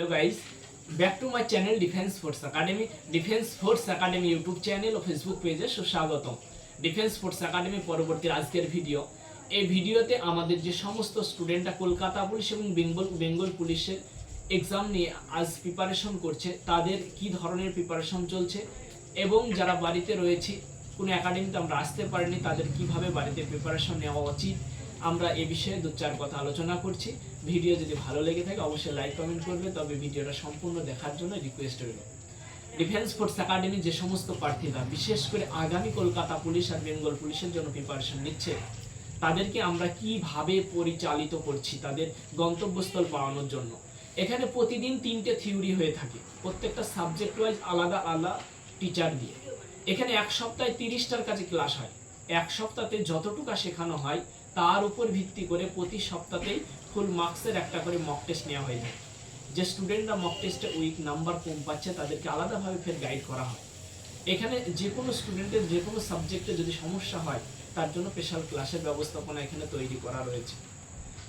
Hello guys back to my channel defence force academy defence force academy YouTube channel O Facebook পেজে সুস্বাগতম। Defence force academy পরবর্তী আজকের video এই ভিডিওতে আমাদের যে সমস্ত স্টুডেন্টরা কলকাতা পুলিশ এবং বেঙ্গল বেঙ্গল পুলিশের এক্সাম নিয়ে আজ প্রিপারেশন করছে, তাদের কি ধরনের প্রিপারেশন চলছে এবং যারা বাড়িতে রয়েছে, কোনো একাডেমিতে আমরা আসতে পারিনি, তাদের কীভাবে বাড়িতে প্রিপারেশন নেওয়া উচিত আমরা এ বিষয়ে দু চার কথা আলোচনা করছি। ভিডিও যদি ভালো লেগে থাকে, অবশ্যই লাইক কমেন্ট করবে। তবে ভিডিওটা সম্পূর্ণ দেখার জন্য রিকোয়েস্ট রইল। ডিফেন্স ফোর্স একাডেমি যে সমস্ত প্রার্থীরা, বিশেষ করে আগামী কলকাতা পুলিশ আর বেঙ্গল পুলিশের জন্য প্রিপারেশন নিচ্ছে, তাদেরকে আমরা কীভাবে পরিচালিত করছি, তাদের গন্তব্যস্থল পাওয়ানোর জন্য। এখানে প্রতিদিন তিনটে থিওরি হয়ে থাকে। প্রত্যেকটা সাবজেক্ট ওয়াইজ আলাদা আলাদা টিচার দিয়ে। এখানে এক সপ্তাহে তিরিশটার কাছে ক্লাস হয়। এক সপ্তাহে যতটুকু শেখানো হয়, তার উপর ভিত্তি করে প্রতি সপ্তাহেই ফুল মার্কসের একটা করে মক টেস্ট নেওয়া হয়ে যায়। যে স্টুডেন্টরা মক টেস্টে উইক নাম্বার কম পাচ্ছে, তাদেরকে আলাদাভাবে ফের গাইড করা হয়। এখানে যে কোনো স্টুডেন্টের যে কোনো সাবজেক্টে যদি সমস্যা হয়, তার জন্য স্পেশাল ক্লাসের ব্যবস্থাপনা এখানে তৈরি করা রয়েছে।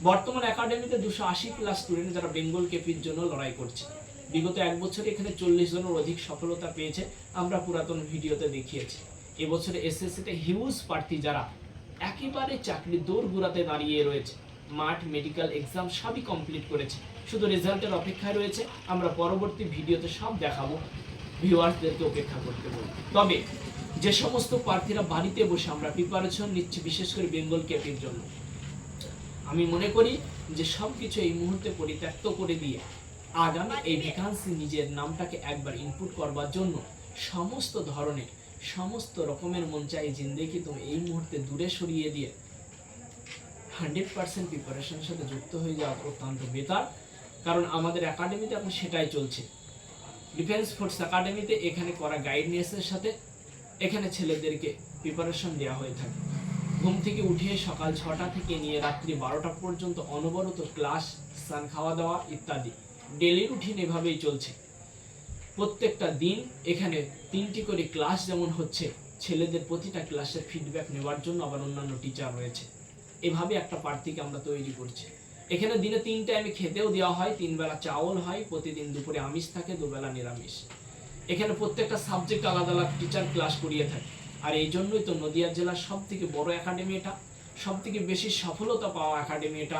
বর্তমান একাডেমিতে দুশো আশি প্লাস স্টুডেন্ট যারা বেঙ্গল কেপির জন্য লড়াই করছে। বিগত এক বছরে এখানে চল্লিশ জনের অধিক সফলতা পেয়েছে, আমরা পুরাতন ভিডিওতে দেখিয়েছি। এবছরে এসএসসিতে হিউজ প্রার্থী যারা একেবারে চাকরি দৌড় ঘুরাতে দাঁড়িয়ে রয়েছে। মাঠ, মেডিকেল এক্সাম সবই কমপ্লিট করেছে। শুধু রেজাল্টের অপেক্ষায় রয়েছে, আমরা পরবর্তী ভিডিওতে সব দেখাবো। ভিউয়ার্সদেরকে অপেক্ষা করতে বলব তবে যে সমস্ত প্রার্থীরা বাড়িতে বসে আমরা প্রিপারেশন নিচ্ছি, বিশেষ করে বেঙ্গল ক্যাপের জন্য, আমি মনে করি যে সব কিছু এই মুহূর্তে পরিত্যক্ত করে দিয়ে আগামী এই ভ্যাকান্সি নিজের নামটাকে একবার ইনপুট করবার জন্য সমস্ত ধরনের সমস্ত রকমের মন চাই জিন্দেগি তুমি এই মুহূর্তে দূরে সরিয়ে দিয়ে হান্ড্রেড পার্সেন্ট প্রিপারেশনের সাথে যুক্ত হয়ে যাওয়া অত্যন্ত বেতার কারণ আমাদের একাডেমিতে এখন সেটাই চলছে। ডিফেন্স ফোর্স একাডেমিতে এখানে করা গাইডনেসের সাথে এখানে ছেলেদেরকে প্রিপারেশন দেওয়া হয়ে থাকে। ঘুম থেকে উঠে সকাল ছটা থেকে নিয়ে রাত্রি বারোটা পর্যন্ত অনবরত ক্লাস স্নান খাওয়া দাওয়া ইত্যাদি। ডেলি রুটিন এভাবেই চলছে। প্রত্যেকটা দিন এখানে তিনটি করে ক্লাস যেমন হচ্ছে, ছেলেদের প্রতিটা ক্লাসের ফিডব্যাক নেওয়ার জন্য আবার অন্যান্য টিচার রয়েছে। এভাবে একটা প্রার্থীকে আমরা তৈরি করছি। এখানে দিনে তিন টাইমে খেতেও দেওয়া হয়, তিন বেলা চাউল হয়, প্রতিদিন দুপুরে আমিষ থাকে, দুবেলা নিরামিষ। এখানে প্রত্যেকটা সাবজেক্ট আলাদা আলাদা টিচার ক্লাস করিয়ে থাকে। আর এই জন্যই তো নদিয়া জেলার সব থেকে বড় একাডেমি এটা সব থেকে বেশি সফলতা পাওয়া একাডেমি এটা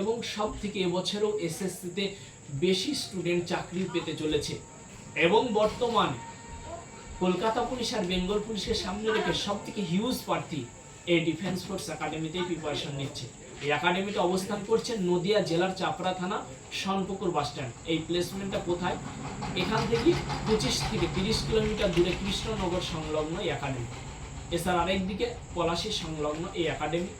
এবং সব থেকে এবছরও এসএসসিতে বেশি স্টুডেন্ট চাকরি পেতে চলেছে। এবং বর্তমানে কলকাতা পুলিশ আর বেঙ্গল পুলিশের সামনে রেখে সব থেকে হিউজ প্রার্থী এই ডিফেন্স ফোর্স একাডেমিতেই প্রিপারেশন নিচ্ছে। এই একাডেমিতে অবস্থান করছে নদিয়া জেলার চাপড়া থানা সনপুকুর বাস স্ট্যান্ড এই প্লেসমেন্টটা কোথায়? এখান থেকে পঁচিশ থেকে তিরিশ কিলোমিটার দূরে কৃষ্ণনগর সংলগ্ন এই একাডেমি এছাড়া আরেকদিকে পলাশী সংলগ্ন এই একাডেমি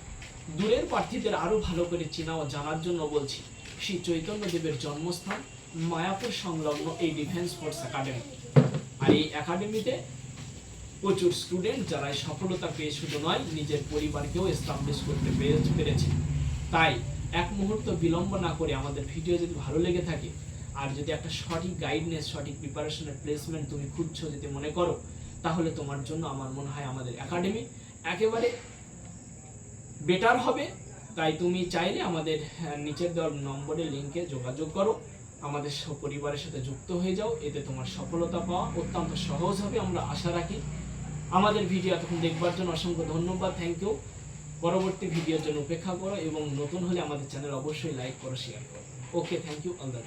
দূরের প্রার্থীদের আরও ভালো করে চেনা ও জানার জন্য বলছি, শ্রী চৈতন্যদেবের জন্মস্থান মায়াপুর সংলগ্ন এই ডিফেন্স ফোর্স একাডেমি আর এই একাডেমিতে প্রচুর স্টুডেন্ট যারা সফলতা পেয়ে শুধু নয়, নিজের পরিবারকেও এস্টাবলিশ করতে পেরেছে। তাই এক মুহূর্ত বিলম্ব না করে আমাদের ভিডিও যদি ভালো লেগে থাকে, আর যদি একটা সঠিক গাইডনেস সঠিক প্রিপারেশনের প্লেসমেন্ট তুমি খুঁজছো যদি মনে করো, তাহলে তোমার জন্য আমার মনে হয় আমাদের একাডেমি একেবারে বেটার হবে। তাই তুমি চাইলে আমাদের নিচের দেওয়ার নম্বরে লিঙ্কে যোগাযোগ করো। আমাদের সপরিবারের পরিবারের সাথে যুক্ত হয়ে যাও, এতে তোমার সফলতা পাওয়া অত্যন্ত সহজ হবে, আমরা আশা রাখি। আমাদের ভিডিও এতক্ষণ দেখবার জন্য অসংখ্য ধন্যবাদ থ্যাংক ইউ পরবর্তী ভিডিওর জন্য উপেক্ষা করো এবং নতুন হলে আমাদের চ্যানেল অবশ্যই লাইক করো শেয়ার করো। Okay thank you the